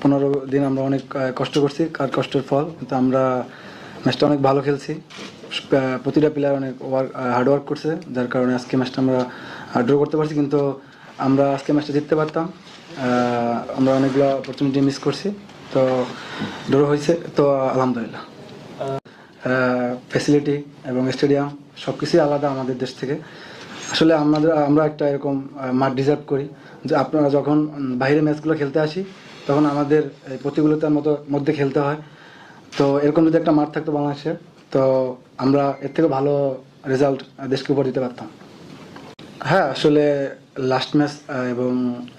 পনেরো দিন আমরা অনেক কষ্ট করছি, কার কষ্টের ফল, কিন্তু আমরা ম্যাচটা অনেক ভালো খেলছি। প্রতিটা প্লেয়ার অনেক ওয়ার্ক হার্ডওয়ার্ক করছে, যার কারণে আজকে ম্যাচটা আমরা ড্র করতে পারছি, কিন্তু আমরা আজকে ম্যাচটা জিততে পারতাম। আমরা অনেকগুলো অপরচুনিটি মিস করছি, তো ড্র হয়েছে, তো আলহামদুলিল্লাহ। ফ্যাসিলিটি এবং স্টেডিয়াম সব কিছুই আলাদা আমাদের দেশ থেকে। আসলে আমাদের, আমরা একটা এরকম মাঠ ডিজার্ভ করি। যে আপনারা যখন বাইরে ম্যাচগুলো খেলতে আসি তখন আমাদের প্রতিকূলতার মতো, মধ্যে খেলতে হয়। তো এরকম যদি একটা মাঠ থাকতো বাংলাদেশে, তো আমরা এর থেকে ভালো রেজাল্ট দেশকে উপর দিতে পারতাম। হ্যাঁ আসলে লাস্ট ম্যাচ এবং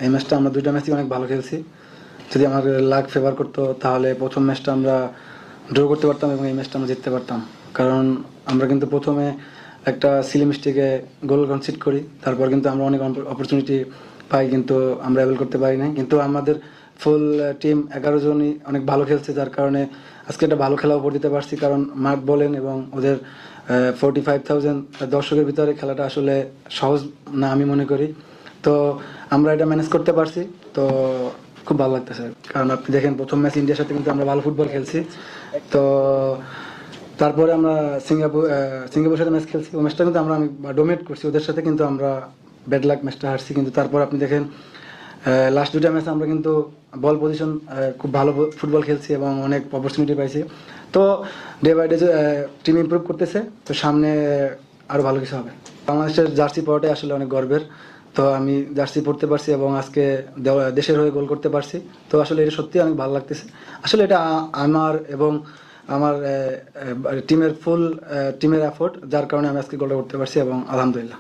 এই ম্যাচটা আমরা দুইটা ম্যাচই অনেক ভালো খেলছি। যদি আমার লাক ফেভার করতো, তাহলে প্রথম ম্যাচটা আমরা ড্র করতে পারতাম এবং এই ম্যাচটা আমরা জিততে পারতাম। কারণ আমরা কিন্তু প্রথমে একটা সিলি মিস্টেকে গোল কনসিড করি, তারপর কিন্তু আমরা অনেক অপরচুনিটি পাই, কিন্তু আমরা অ্যাভেল করতে পারি নাই। কিন্তু আমাদের ফুল টিম এগারো জনই অনেক ভালো খেলছে, যার কারণে আজকে একটা ভালো খেলা উপর দিতে পারছি, কারণ মাঠ বলেন এবং ওদের ফোরটি ফাইভ থাউজেন্ড দর্শকের ভিতরে খেলাটা আসলে সহজ না আমি মনে করি। তো আমরা এটা ম্যানেজ করতে পারছি, তো খুব ভালো লাগতেছে। কারণ আপনি দেখেন, প্রথম ম্যাচ ইন্ডিয়ার সাথে কিন্তু আমরা ভালো ফুটবল খেলছি। তো তারপরে আমরা সিঙ্গাপুর সিঙ্গাপুরের সাথে ম্যাচ খেলছি। ওই ম্যাচটা কিন্তু আমরা ডোমিনেট করছি, ওদের সাথে কিন্তু আমরা ব্যাড লাক ম্যাচটা হারছি। কিন্তু তারপর আপনি দেখেন লাস্ট দুটা ম্যাচ আমরা কিন্তু বল পজিশন খুব ভালো ফুটবল খেলছি এবং অনেক অপরচুনিটি পাইছি। তো day by day team improve করতেছে। তো সামনে আরও ভালো কিছু হবে। বাংলাদেশের জার্সি পরাটাই আসলে অনেক গর্বের। তো আমি জার্সি পড়তে পারছি এবং আজকে দেশের হয়ে গোল করতে পারছি। তো আসলে এটা সত্যি অনেক ভালো লাগতেছে। আসলে এটা আমার এবং আমার টিমের ফুল টিমের এফোর্ট যার কারণে আমি আজকে গোলটা করতে পারছি এবং আলহামদুলিল্লাহ।